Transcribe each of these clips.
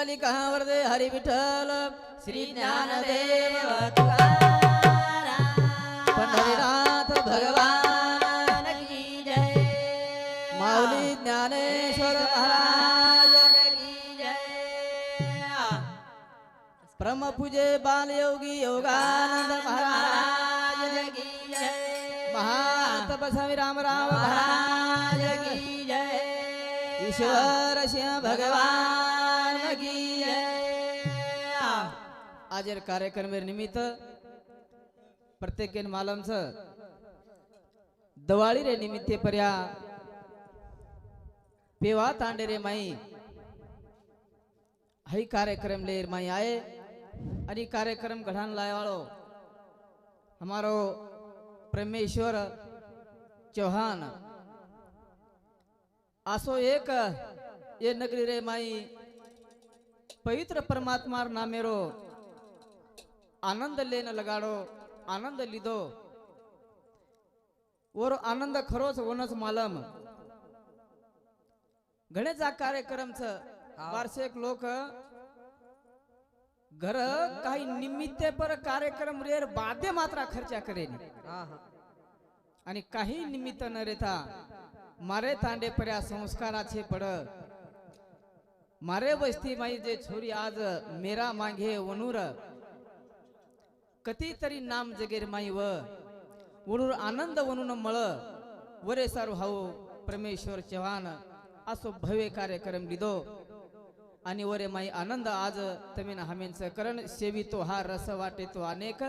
पुंडलिक वरदे हरी विठ्ठल श्री ज्ञानदेव पंढरीनाथ भगवान की जय। माऊली ज्ञानेश्वर महाराज की जय। ब्रह्मपूजे बालयोगी योगानंद महाराज की जय। महातपस्वी राम राम महाराज महाराज की जय। ईश्वर सिंह भगवान आजर कार्यक्रम निमित्त प्रत्येक मालमच दवाळी रे निमित्ते पर्या पेवा तांडे रे माई हई कार्यक्रम लेर माई आए आणि कार्यक्रम घडान लायवाळो हमारो परमेश्वर चौहान आसो एक ये नगरी रे माई पवित्र परमात्मा नामेरो आनंद लेन लगाडो आनंद लिधो और आनंद खरोच वनच मालम। गणेशा कार्यक्रम छ वार्षिक लोक घर काही निमित्ते पर कार्यक्रम रेर बाध्य मात्रा खर्चा करेन। आणि काही निमित्त न रेता मारे तांडे पर्या संस्काराचे पड। मारे वस्ती माई जे छोरी आज मेरा मागे वनूर कधी तरी नाम जगेर माई व वनूर आनंद वनून मळ. वरे सारू हाऊ परमेश्वर चव्हाण. असो भव्य कार्यक्रम लिदो. आणि वरे माई आनंद आज तमीन हमेंच करण सेवितो हा रस वाटे तो अनेक.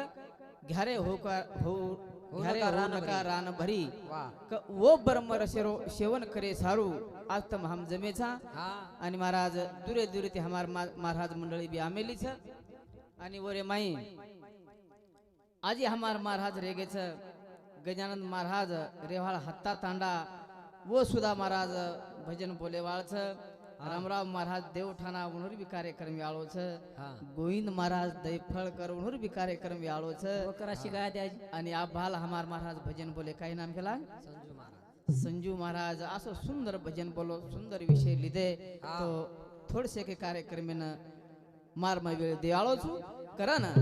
घ्यारे हो का हो घ्यारे हो नका रान भरी. क वो ब्रह्म रसेरो सेवन करे सारू. आज तम हम जमेचा. आणि महाराज दुरे दुरे ते हमार महाराज मंडळी बी आमेली छ आणि वरे माई आजी हमार महाराज रेगेच गजानंद महाराज रेवाळ हत्ता तांडा वो सुधा महाराज भजन बोलेवाळच रामराव महाराज देवठाणा उणूर बी कार्यक्रम छ गोविंद महाराज दैफळकर उणूर बी कार्यक्रम याळो छ करा शिकाय द्यायची आणि आभाल हमार महाराज भजन बोले काही नाम केला? संजू महाराज। संजू महाराज असं सुंदर भजन बोलो सुंदर विषय लिधे तो थोडसे के कार्यक्रम में मार मा वेळ देवाळो छु। करा ना।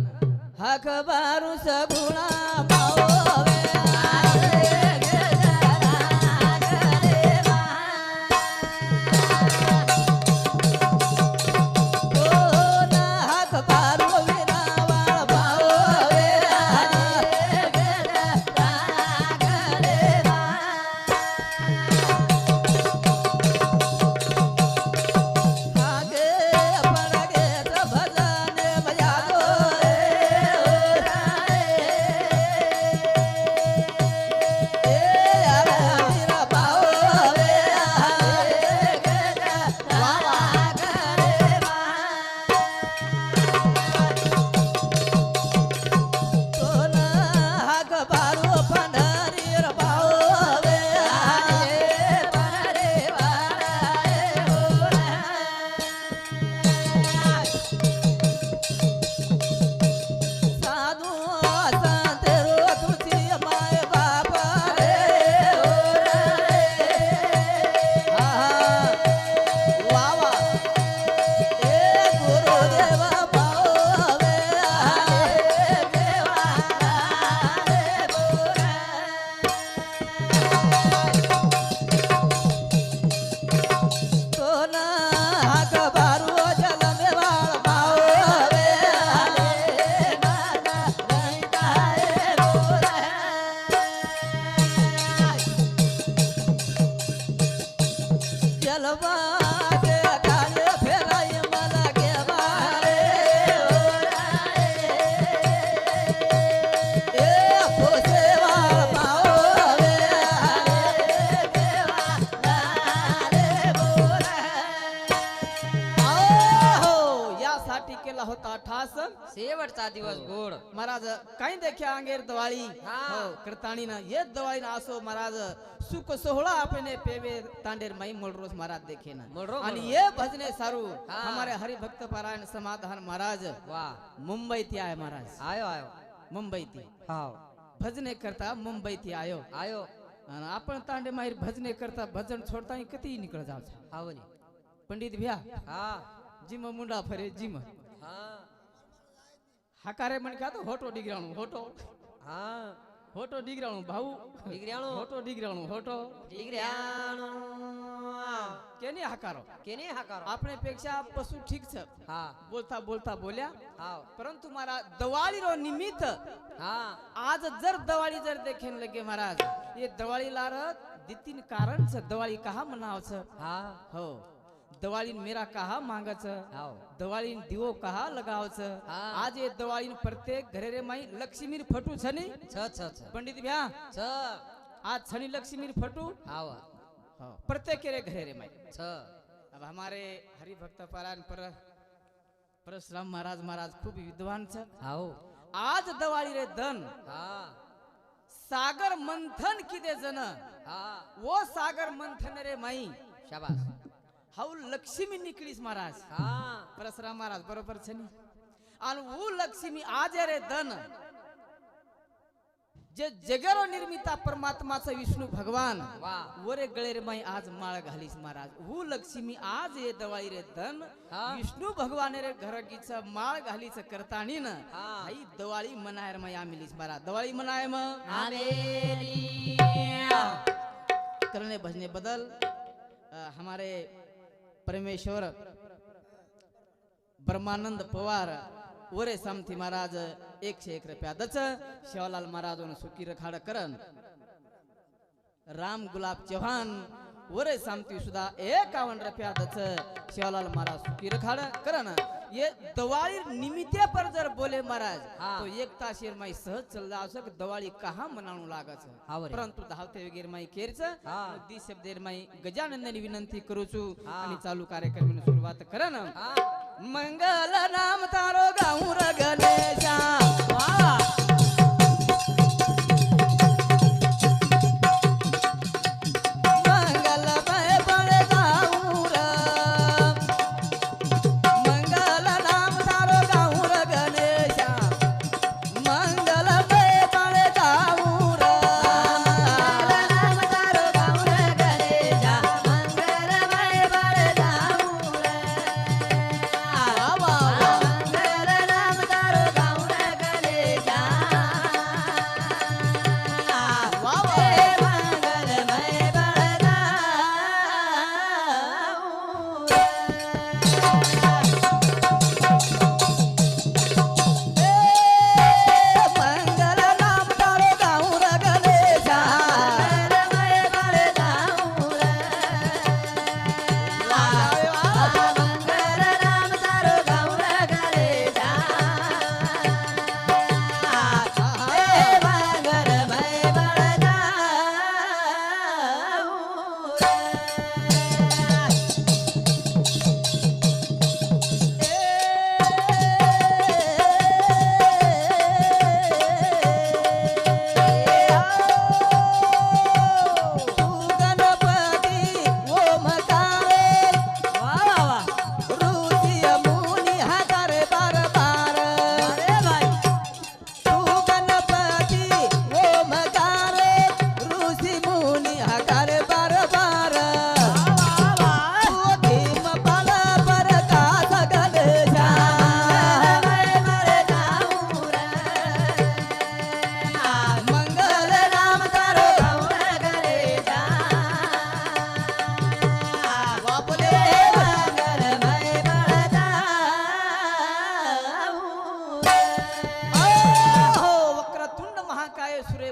हाक बारू सगुणा पाओ देख्या अंगेर दवाळी। हो, कृताणी ना ये दवाळी ना असो महाराज सुख सोहळा आपने पेवे तांडेर माई मोलरोस महाराज देखे ना आणि ये भजने सारू हमारे हरि भक्त पारायण समाधान महाराज। मुंबई थी आयो महाराज। आयो आयो। मुंबई थी भजने करता मुंबई थी आयो। आयो आपण तांडे माहीर भजने करता भजन छोडता कधी निकळ जाऊ पंडित भ्या। जिम मुंडा फरे जिम। हा। હાકારે મને કહેતો હોટો ડીગરાણું હોટો હા હોટો ડીગરાણું ભાઉ ડીગરાણું? હોટો ડીગરાણું હોટો ડીગરાણું કેની હાકારો કેને હાકારો આપણે પેક્ષા પશુ ઠીક છે હા બોલતા બોલતા બોલ્યા હાવ પરંતુ મારા દવાળીનો નિમિત્ત હા आज जर दिवाळी जर देखेन लगे महाराज ये दिवाळीला र दितीन कारण छ दिवाळी कहा मनावच હા हो दवाळीन मेरा कहा मांगच दवाळीन दिवो कहा लगावच. आज ये दवाळीन प्रत्येक घरे रे माई लक्ष्मीर फटू छनी. पंडित भ्या. आज छनी लक्ष्मीर फटू. प्रत्येक रे घरे रे माई. अब हमारे हरि भक्त पारायण पर परशुराम महाराज महाराज खूप विद्वान आज दवाळी रे धन. सागर मंथन किदे जन? वो सागर मंथन रे माई. शाबाश हाऊ लक्ष्मी निकळीस महाराज. हा. परसराम महाराज बरोबर छे नी आणि ऊ लक्ष्मी आज रे धन. जे जगेरो निर्मिता परमात्माचा विष्णू भगवान वरे गळे रे माई आज माळ घालीस महाराज. हू लक्ष्मी आज ये दवाई रे धन. विष्णु विष्णू भगवान रे घर घरगीच माळ घालीच करतानी न दवाळी मनाय रे माई आमिलीस महाराज. दवाळी मनाय मग करणे भजने बदल. हमारे परमेश्वर ब्रह्मानंद पवार वरे सामथी महाराज एकशे एक रुपया दच शिवलाल महाराज सुखी रखाड करन राम गुलाब चव्हाण वरे सामती सुद्धा एकावन्न रुपया दच शिवलाल महाराज सुखी रखाड करन ये दवाळी निमित्ते पर जर बोले महाराज. तो एक तास येर माई सहज चल सक दवाळी कहा लागच हा बरे. परंतु धावते वगैरे माई केरच. दी शब्देर माई गजानंदनी विनंती करू छू हा. आणि चालू कार्यक्रम सुरुवात करन હા मंगल नाम तारो गाऊ र गणेशा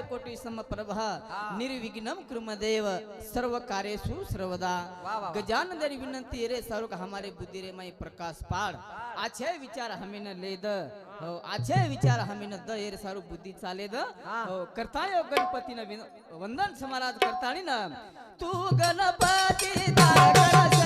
सूर्यकोटी समप्रभ निर्विघ्नम कुर्म देव सर्व कार्येषु सर्वदा. तेरी विनंती रे सर्व हमारे बुद्धि रे मई प्रकाश पाड़. आछे विचार हमें न ले द हो आछे विचार हमें न द रे सारू बुद्धि चाले द हा. करतायो गणपती न वंदन समाराज करताणी न तू गणपती तारा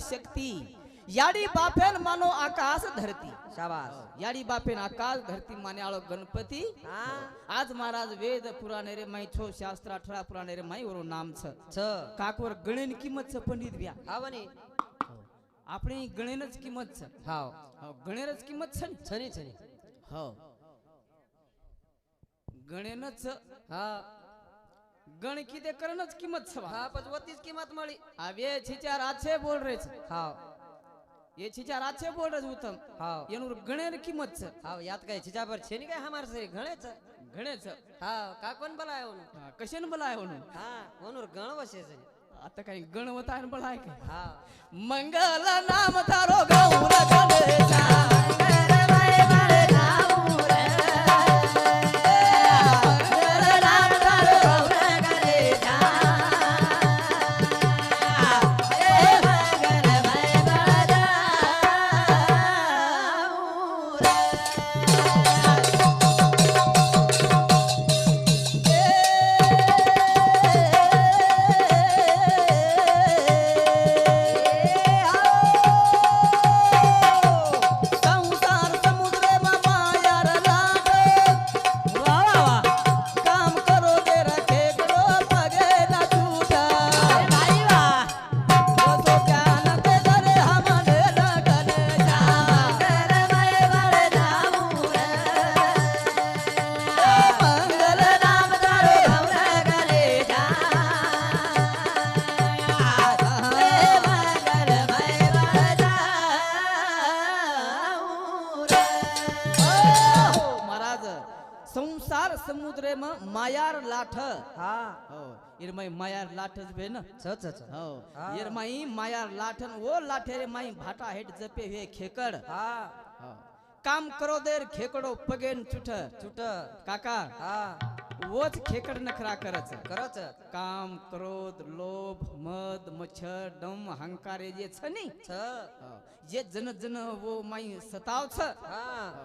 शक्ती। याडी बापेन मानो आकाश धरती। शाबास याडी बापेन आकाश धरती माने आलो गणपती। आज महाराज वेद पुराणे रे माई छो शास्त्र अठरा पुराणे रे माई वरून नाम छ। छ। काकवर गणेन कीमत छ पंडित ब्या। आवनी आपणी गणेनच कीमत छ। हाव। गणेनच किंमत छ छनी छनी। हो गणेनच हा છની હા ગણેન જ છે હા ગણ કીધે કરન જ કિંમત છે વા. હા પછી વત્તીસ કિંમત મળી આ બે છીચાર આછે બોલ રે છે હાવ એ છીચાર આછે બોલ રે છે ઉત્તમ હાવ એનું ગણેર કિંમત છે હાવ યાદ કઈ છીજા પર છે ની કઈ હમાર છે ગણે છે ગણે છે હા કાકોન બોલાયો ને હા, કશેને બોલાયો ને હા ઓનુર ગણ વસે છે આ તો કઈ ગણવતા ને બોલાય કે હા મંગલ નામ તારો ગૌર હા हो इरमाई मायार लाठच भेन छ छ हो हा. इरमाई मायार लाठन ओ लाठेरे माई भाटा हेट जपे हे खेकड. हो. काम करो देर खेकडो पगेन चुठ. चुट काका हा. वच खेकड नखरा करच. करच. काम क्रोध लोभ मद मच्छर डम हंकारे जे छ नी छ. हो, जे जन जन वो माई सताव छ हा हो,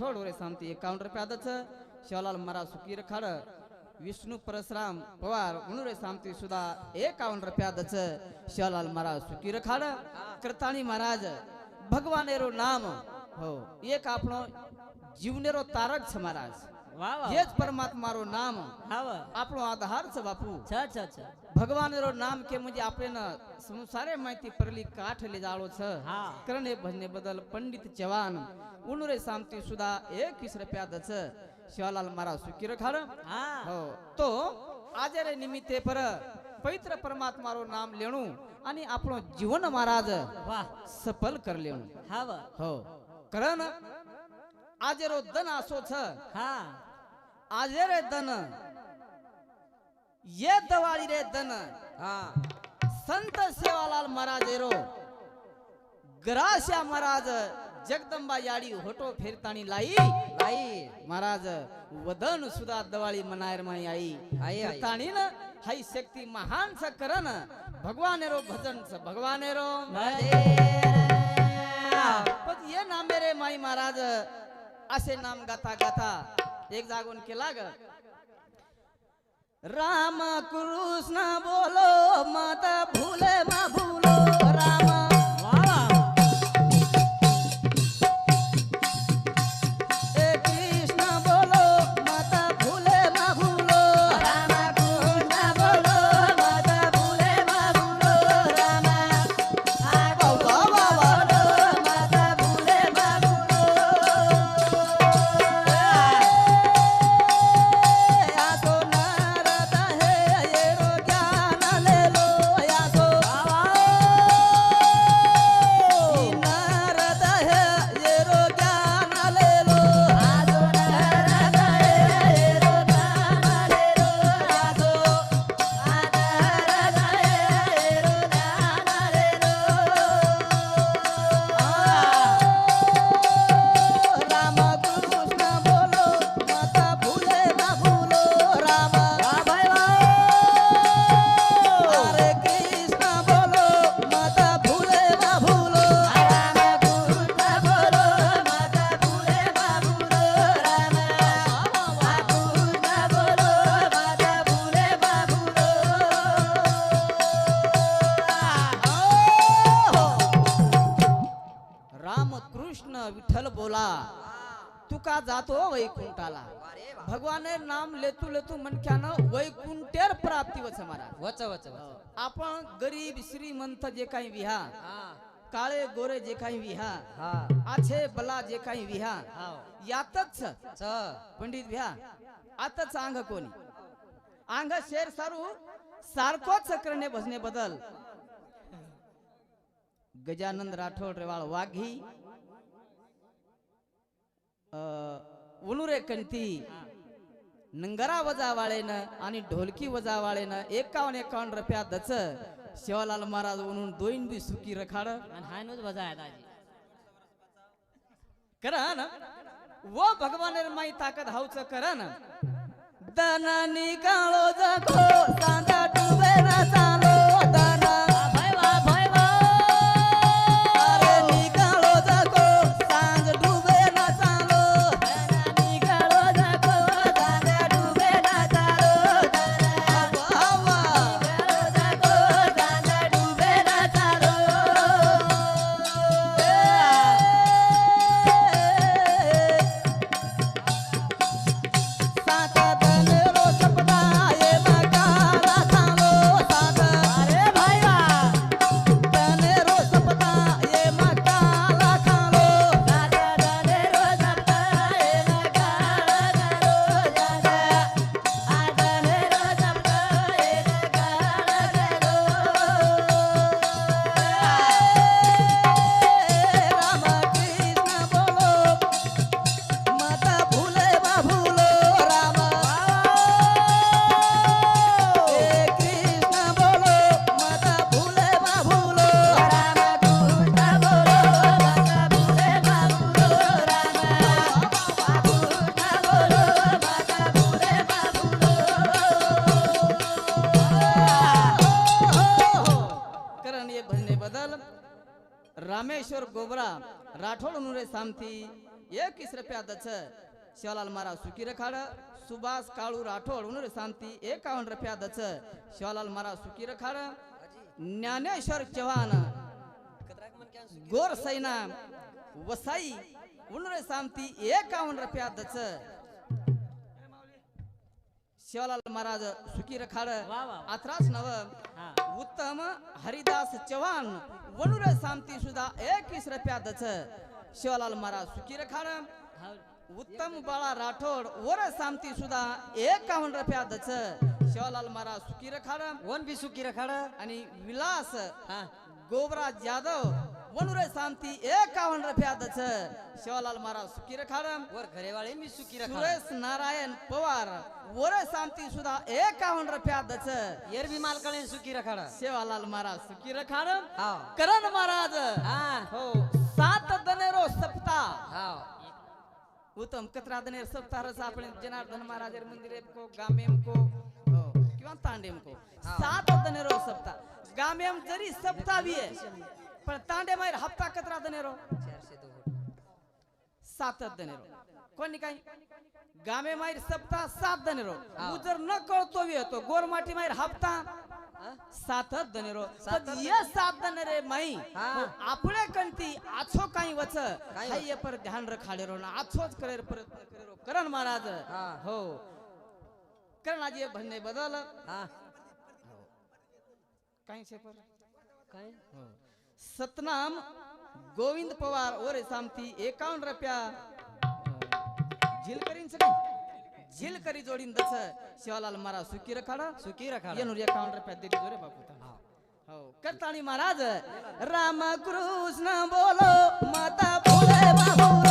एक काउंटर सांगते एकावन्न रुपयाचं शिवलाल मरा सुकीर खाड. विष्णु परशराम पवार म्हणून रे काउंटर सुद्धा एकावन्न रुपयाच शिवलाल महाराज सुकीर खाड. कृताणी महाराज भगवानेरो नाम. हो एक आपण जीवनेरो तारक छ महाराज. એ જ પરમાત્મારો નામ આપણો આધાર છે બાપુ ભગવાનેરો નામ કે મુજે આપણે સંસારે માહિતી પરલી કાઠ લે જાળો છે હા. કરણે ભજને બદલ પંડિત જવાન ઉનુરે શાંતિ સુધા એકવીસ રૂપિયા દસ શિવાલાલ મારા સુખી રખાડ હો તો આજે રે નિમિત્તે પર પવિત્ર પરમાત્મારો નામ લેણું અને આપણો જીવન મહારાજ સફળ કર લેણું હો કરન આજે રો ધન આસો છે आजे रे दन ये दवाळी रे दन हा। संत सेवालाल महाराज रो ग्राश्या महाराज जगदंबा याडी होटो फेरताणी लाई। लाई। महाराज वदन सुदा दवाली मनायर माई आई। आई फेरताणी न हाई शक्ति महान सा करन भगवान रो भजन सा भगवान रो। पर ये नाम रे माई महाराज। असे नाम गाता गाता एक जागून केला ग. राम कृष्ण बोलो मत भूले मा भूलो राम तुका जातो वैकुंठाला भगवाने नाम लेतू लेतू मनख्यानं वैकुंठेर प्राप्ती वच महाराज. वच वच आपण गरीब श्रीमंत जे काही विहा काळे गोरे जे काही विहा हा. आछे बला जे काही विहा यातच पंडित विहा आतच अंग कोणी? अंग शेर सारू सारखोच करणे भजने बदल. गजानंद राठोड रेवाळ वाघी. उनुरे कंती नंगरा वजावाळेनं आणि ढोलकी वजावाळेनं एकावन्न एकावन्न रुपया दच. शिवालाल महाराज म्हणून दोन बी सुकी रखाड. आणि करा वो भगवान माई ताकद हाऊच करा ना दना निकालो जगो सांगा डुबे राठोड नुरे सामती एक रुपया दच शिवलाल महाराज सुखी रखाड सुभाष काळू राठोड उनुरे सामती एकावन्न रुपया दच शिवलाल महाराज सुखी रखाड ज्ञानेश्वर चव्हाण गोर सैना वसाई उनुरे सामती एकावन्न रुपया दच शिवलाल महाराज सुखी रखाड अठराच नव उत्तम हरिदास चव्हाण वनुर सामती सुद्धा एकवीस रुपया दच शिवलाल महाराज सुखी रखाड उत्तम बाळा राठोड वर सामती सुद्धा एकावन्न रुपया दच. शिवलाल महाराज सुखी रखाड वन बी सुकी रखाड आणि विलास गोबराज जाधव वनुरे सामती एकावन्न रुपया दच. शिवलाल महाराज सुखी रखाड वर घरेवाळे मी सुकी रखाड सुरेश नारायण पवार वर सामती सुद्धा एकावन्न रुपया दच. एरबी मालकाळे सुकी रखाड सेवालाल महाराज सुखी रखाड करण महाराज. हो. सात दनेरो सप्ताह उत्तम कतरा दनेर सप्ताह रस आपण जनार्दन महाराज मंदिर को गामेम को किंवा तांडेम को। सात दनेरो सप्ताह गामेम जरी सप्ताह भी है पण तांडे मायर हप्ता कतरा दनेरो सात दनेरो कोणी काय गामे माहीर सप्ताह सात दनेरो जर न कळतो येतो गोरमाटी माहीर हप्ता हा? सात दनेरो ये सात दनेरे माई. हा. आपले कंती आछो काही वच. हाय ये पर ध्यान रखाडे रो ना आछोच करेर प्रयत्न करे रो. करण महाराज. हा. हो. करण आज ये भन्ने बदल. हा. काही छे पर? काय सतनाम गोविंद पवार ओरे सामती एकावन्न रुपया. झील करीन सगळी. झील करी जोडीन दस। शिवालाल मारा सुकी रखाडा। सुखी रखा येनूर एकावन्न रुपया देती जोरे बापू. हो। करताणी महाराज राम कृष्ण बोलो माता फुले बाबू।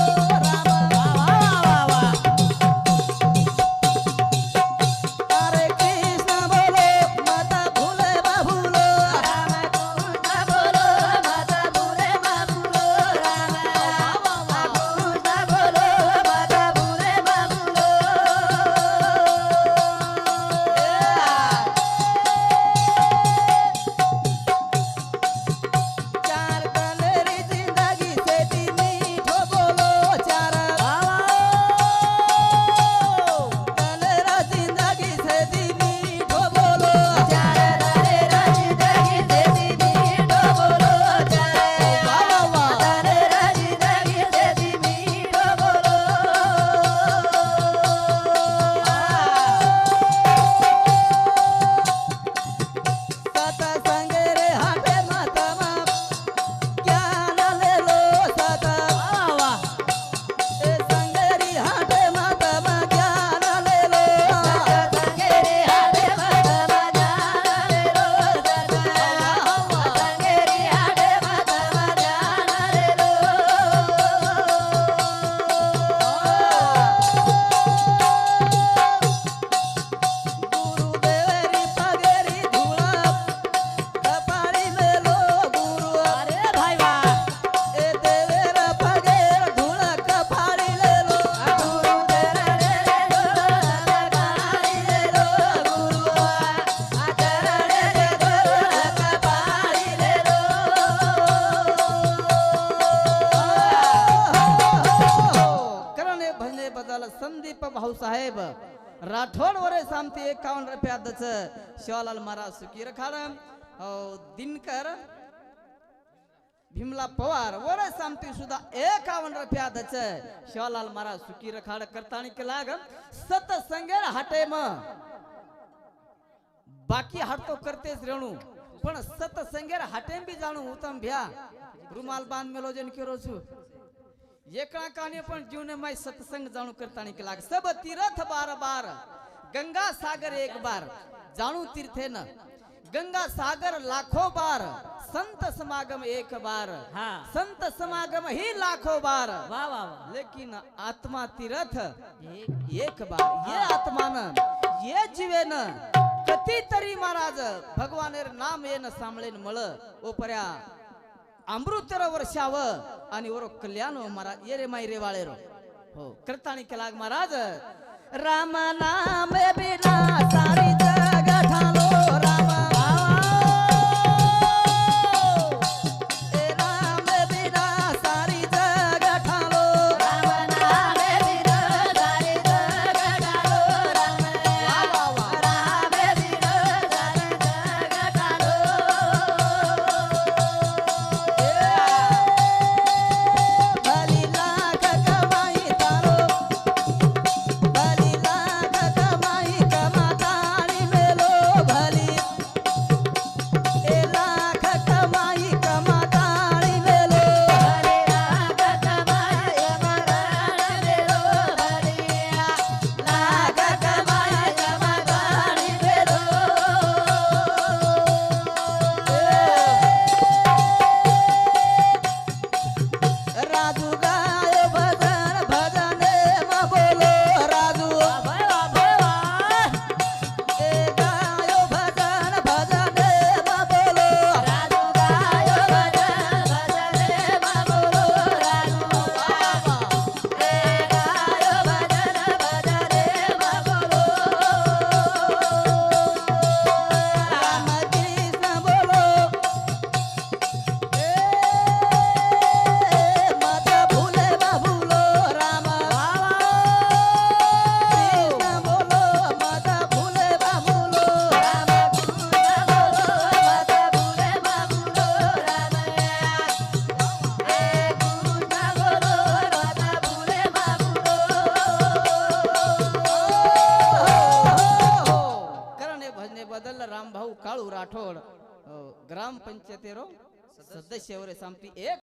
एकावन्न शिवालाल महाराज सुखी रखाड हो, दिनकर भीमला पवार वर सामती सुद्धा एकावन्न रुपया दच शिवालाल महाराज सुखी रखाड करताणी के लाग सत संगेर हाटे म. बाकी हाटतो करतेच रेणू. पण सत संगेर हाटेम बी जाणू उत्तम भ्या. रुमाल बांध मेलो जन केरो छु. एका काने पण जीवने माय सतसंग जाणू करताना के लाग सब तीरथ बार बार. गंगा सागर एक बार जाणू तीर्थे न। गंगा सागर लाखो बार संत समागम एक बार। हा. संत समागम ही लाखो बार। वा वा वा। लेकिन आत्मा तीर्थ एक एक बार। ये आत्मान ये जीवेन कितीतरी महाराज भगवानेर नाम येन सांभळेन मळ ओ पर्या अमृतर वर्षाव आणि वर कल्याण हो महाराज। ये रे माई रे वाळे राम नाम बिना सारी काळू राठोड